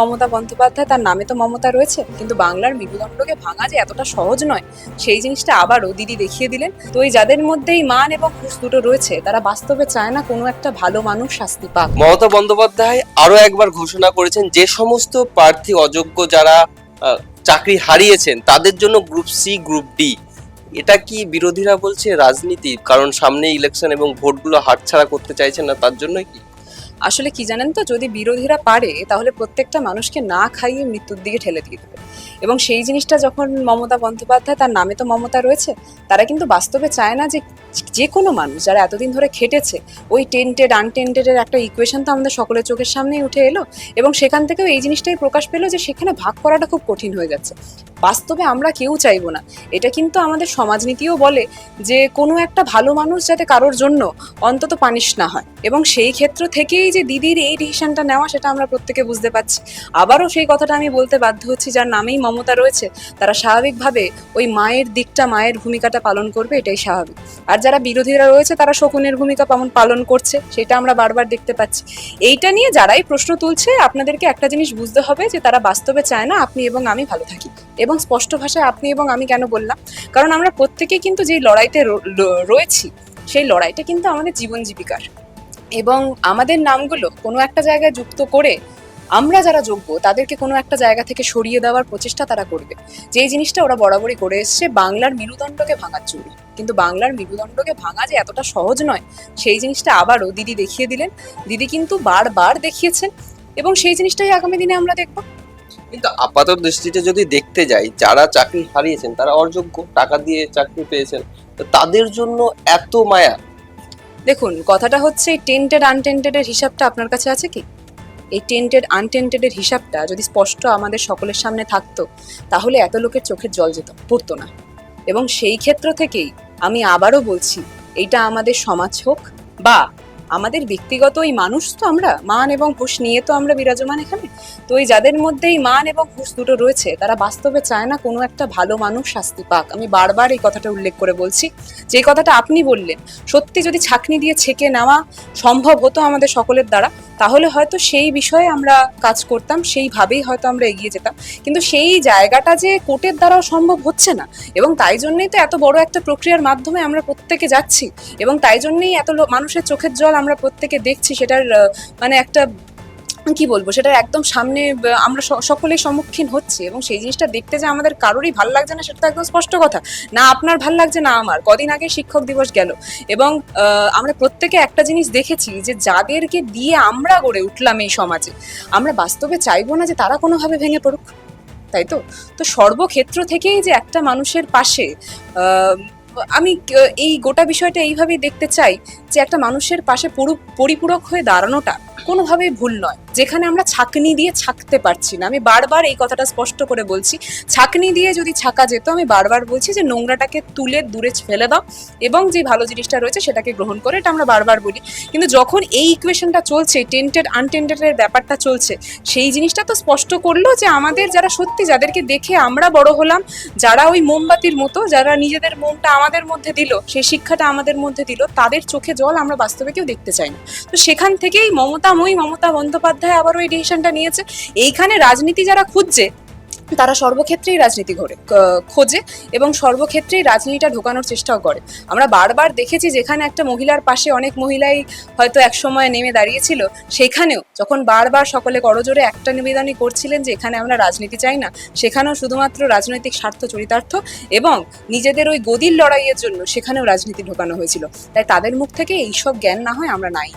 মমতা বন্দ্যোপাধ্যায়, তার নামে তো মমতা রয়েছে, কিন্তু বাংলার মেরুদণ্ডকে ভাঙা যে এতটা সহজ নয়, সেই জিনিসটা আবারও দিদি দেখিয়ে দিলেন। তো এই যাদের মধ্যেই মান এবং ঘুষ দুটো রয়েছে, তারা বাস্তবে চায় না কোনো একটা ভালো মানুষ শাস্তি পাক। মমতা বন্দ্যোপাধ্যায় আরও একবার ঘোষণা করেছেন, যে সমস্ত প্রার্থী অযোগ্য যারা চাকরি হারিয়েছেন, তাদের জন্য গ্রুপ সি গ্রুপ ডি এটা কি বিরোধীরা বলছে রাজনীতি কারণ সামনে ইলেকশন এবং ভোটগুলো হাতছাড়া করতে চাইছেন না, তার জন্যই কি? আসলে কি জানেন তো, যদি বিরোধীরা পারে, তাহলে প্রত্যেকটা মানুষকে না খাইয়ে মৃত্যুর দিকে ঠেলে দিয়ে দেবে। এবং সেই জিনিসটা যখন মমতা বন্দ্যোপাধ্যায়, তার নামে তো মমতা রয়েছে, তারা কিন্তু বাস্তবে চায় না যে যে কোনো মানুষ যারা এতদিন ধরে খেটেছে, ওই টেন্টেড আনটেন্টেডের একটা ইকুয়েশন তো আমাদের সকলের চোখের সামনেই উঠে এলো এবং সেখান থেকেও এই জিনিসটাই প্রকাশ পেল যে সেখানে ভাগ করাটা খুব কঠিন হয়ে যাচ্ছে বাস্তবে আমরা কেউ চাইব না। এটা কিন্তু আমাদের সমাজনীতিও বলে যে কোনো একটা ভালো মানুষ যাতে কারোর জন্য অন্তত পানিশ না হয় এবং সেই ক্ষেত্র থেকেই যে দিদির এই ডিসিশনটা নেওয়া সেটা আমরা প্রত্যেকে বুঝতে পারছি। আবারও সেই কথাটা আমি বলতে বাধ্য হচ্ছি, যার নামেই মমতা রয়েছে, তারা স্বাভাবিকভাবে ওই মায়ের দিকটা, মায়ের ভূমিকাটা পালন করবে, এটাই স্বাভাবিক। আর যারা বিরোধীরা রয়েছে, তারা শকুনের ভূমিকা পালন পালন করছে, সেটা আমরা বারবার দেখতে পাচ্ছি। এইটা নিয়ে যারাই প্রশ্ন তুলছে, আপনাদেরকে একটা জিনিস বুঝতে হবে যে তারা বাস্তবে চায় না, আপনি এবং আমি ভালো থাকি। এবং স্পষ্ট ভাষায় আপনি এবং আমি কেন বললাম? কারণ আমরা প্রত্যেকে কিন্তু যেই লড়াইতে রয়েছি, সেই লড়াইটা কিন্তু আমাদের জীবন জীবিকার। এবং আমাদের নামগুলো কোনো একটা জায়গায় যুক্ত করে আমরা যারা যোগ্য তাদেরকে কোনো একটা জায়গা থেকে সরিয়ে দেওয়ার প্রচেষ্টা তারা করবে। যেই জিনিসটা ওরা বরাবরই করে এসছে বাংলার মেরুদণ্ডকে ভাঙার জন্য। কিন্তু বাংলার মেরুদণ্ডকে ভাঙা যে এতটা সহজ নয় সেই জিনিসটা আবারও দিদি দেখিয়ে দিলেন। দিদি কিন্তু বারবার দেখিয়েছেন এবং সেই জিনিসটাই আগামী দিনে আমরা দেখব। কিন্তু আপাতত দৃষ্টিতে যদি দেখতে যাই যারা চাকরি হারিয়েছেন তারা অযোগ্য টাকা দিয়ে চাকরি পেয়েছেন তো তাদের জন্য এত মায়া। দেখুন কথাটা হচ্ছে টেন্টেড আনটেন্টেডের হিসাবটা আপনার কাছে আছে কি? এই টেন্টেড আনটেন্টেডের হিসাবটা যদি স্পষ্ট আমাদের সকলের সামনে থাকতো, তাহলে এত লোকের চোখের জল যেত, পড়তো না। এবং সেই ক্ষেত্র থেকেই আমি আবারও বলছি, এইটা আমাদের সমাজ হোক বা আমাদের ব্যক্তিগত এই মানুষ তো আমরা, মান এবং ঘুষ নিয়ে তো আমরা বিরাজমান এখানে। তো এই যাদের মধ্যে এই মান এবং ঘুষ দুটো রয়েছে, তারা বাস্তবে চায় না কোনো একটা ভালো মানুষ শাস্তি পাক। আমি বারবার এই কথাটা উল্লেখ করে বলছি। যে কথাটা আপনি বললেন, সত্যি যদি ছাকনি দিয়ে ছেঁকে নেওয়া সম্ভব হতো আমাদের সকলের দ্বারা তাহলে হয়তো সেই বিষয়ে আমরা কাজ করতাম, সেইভাবেই হয়তো আমরা এগিয়ে যেতাম। কিন্তু সেই জায়গাটা যে কোর্টের দ্বারাও সম্ভব হচ্ছে না এবং তাই জন্যেই তো এত বড় একটা প্রক্রিয়ার মাধ্যমে আমরা প্রত্যেকে যাচ্ছি এবং তাই জন্যেই এত মানুষের চোখের জল আমরা প্রত্যেকে দেখছি, সেটার মানে একটা কি বলব, সেটা একদম সামনে আমরা স- সকলেই সম্মুখীন হচ্ছি এবং সেই জিনিসটা দেখতে যে আমাদের কারোরই ভালো লাগছে না, সেটা তো একদম স্পষ্ট কথা। না আপনার ভালো লাগছে না আমার। কদিন আগে শিক্ষক দিবস গেল এবং আমরা প্রত্যেকে একটা জিনিস দেখেছি যে যাদেরকে দিয়ে আমরা গড়ে উঠলাম এই সমাজে, আমরা বাস্তবে চাইব না যে তারা কোনোভাবে ভেঙে পড়ুক, তাই তো? তো সর্বক্ষেত্র থেকেই যে একটা মানুষের পাশে আমি এই গোটা বিষয়টা এইভাবেই দেখতে চাই যে একটা মানুষের পাশে পুরু- পরিপূরক হয়ে দাঁড়ানোটা কোনোভাবেই ভুল নয়। যেখানে আমরা ছাকনি দিয়ে ছাকতে পারছি না। আমি বারবার এই কথাটা স্পষ্ট করে বলছি। ছাকনি দিয়ে যদি ছাকা যেত, আমি বারবার বলছি যে নোংরাটাকে তুলে দূরে ফেলে দাও এবং যে ভালো জিনিসটা রয়েছে সেটাকে গ্রহণ করে, এটা আমরা বারবার বলি। কিন্তু যখন এই ইকুয়েশনটা চলছে, টেন্টেড আনটেন্টেডের ব্যাপারটা চলছে, সেই জিনিসটা তো স্পষ্ট করল যে আমাদের যারা সত্যি, যাদেরকে দেখে আমরা বড় হলাম, যারা ওই মোমবাতির মতো, যারা নিজেদের মনটা আমাদের মধ্যে দিল, সেই শিক্ষাটা আমাদের মধ্যে দিল, তাদের চোখে জল আমরা বাস্তবে কেউ দেখতে চাই না। তো সেখান থেকেই মমতাময়ী, মমতা বন্দ্যোপাধ্যায় আবার ওই ডিসিশনটা নিয়েছে। এইখানে রাজনীতি যারা খুঁজছে তারা সর্বক্ষেত্রেই রাজনীতি ঘরে খোঁজে এবং সর্বক্ষেত্রেই রাজনীতিটা ঢোকানোর চেষ্টাও করে। আমরা বারবার দেখেছি যেখানে একটা মহিলার পাশে অনেক মহিলাই হয়তো এক সময় নেমে দাঁড়িয়েছিল, সেখানেও যখন বারবার সকলে করজোরে একটা নিবেদনই করছিলেন যে এখানে আমরা রাজনীতি চাই না, সেখানেও শুধুমাত্র রাজনৈতিক স্বার্থ চরিতার্থ এবং নিজেদের ওই গদির লড়াইয়ের জন্য সেখানেও রাজনীতি ঢোকানো হয়েছিল। তাই তাদের মুখ থেকে এইসব জ্ঞান না হয় আমরা নাই।